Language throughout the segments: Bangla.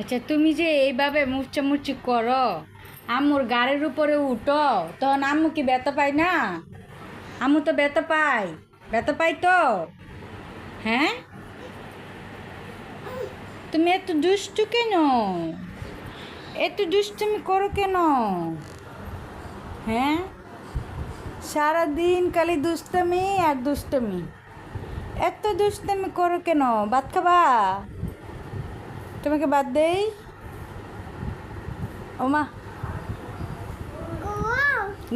আচ্ছা তুমি যে এইভাবে মুচামুচি করো আম্মুর গাড়ির উপরে উঠো, তখন আম্মু কি ব্যথা পায় না? আম্মু তো ব্যথা পাই ব্যথা পাই তো? হ্যাঁ? তুমি এত দুষ্টু কেন? এত দুষ্টুমি করো কেন? হ্যাঁ? সারাদিন খালি দুষ্টমি আর দুষ্টমি। এত দুষ্টমি করো কেন? ভাত খাবা? তোমাকে বাদ দেই? ওমা।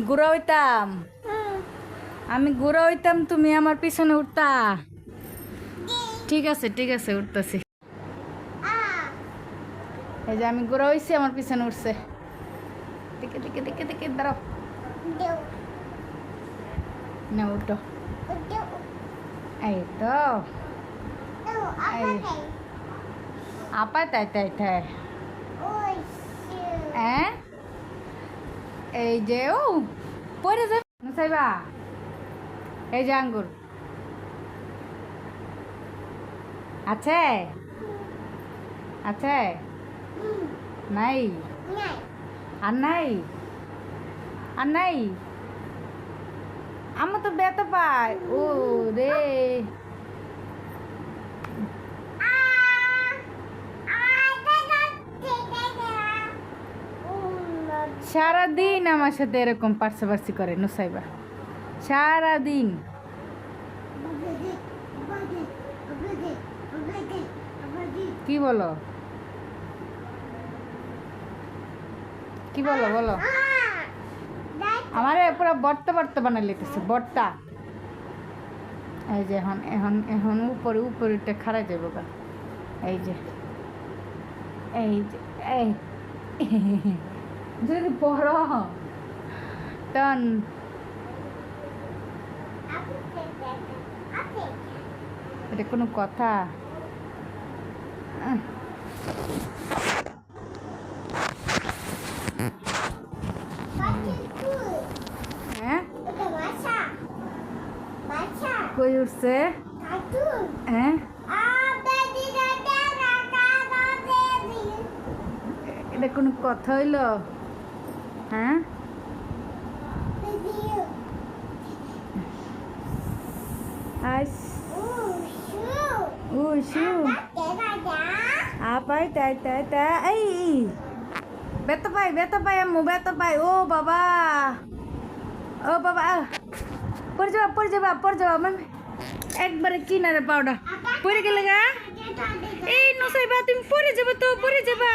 গুঁড়া। হইতাম। আমি গুঁড়া হইতাম তুমি আমার পিছনে উঠতা। ঠিক আছে ঠিক আছে উঠতেছি। এই যে আমি গুঁড়া হইছি আমার পিছনে উঠছে। দেখে দেখে দেখে দেখে দাঁড়াও। না উঠো। এই তো। আপায় তাই তাই তাই হ্যাঁ এই যে ও পরে যা সাইবা এই যে আঙ্গুর আছে আছে নাই আর নাই আর নাই আমার তো ব্যথা পায় ও রে সারাদিন আমার সাথে এরকম পার্সাপার্সি করে নুসাইবা সারাদিন। কি বলো? কি বলো বলো? আমার পুরো বর্তা বর্তা বানাই লিতেছে, বর্তা। এই যে এখন এখন এখন উপরে উপরে খাড়া যাব এই যে এই যে, এই। যদি পড়ো তখন এটা কোনো কথা আহ। হ্যাঁ কই উঠছে হ্যাঁ এটা কোনো কথা হইল হ্যাঁ আইস ও শু আপাই তাই তাই তাই এই বেতা পাই বেতা পাই আম্মু বেতা পাই ও বাবা ও বাবা আহ। পড়ে যাবা পড়ে যাবা পড়ে যাবা মামি একবারে কিনারে পাউডার পড়ে গেলে গা এই নসাইবা তুমি পড়ে যাবে তো পড়ে যাবা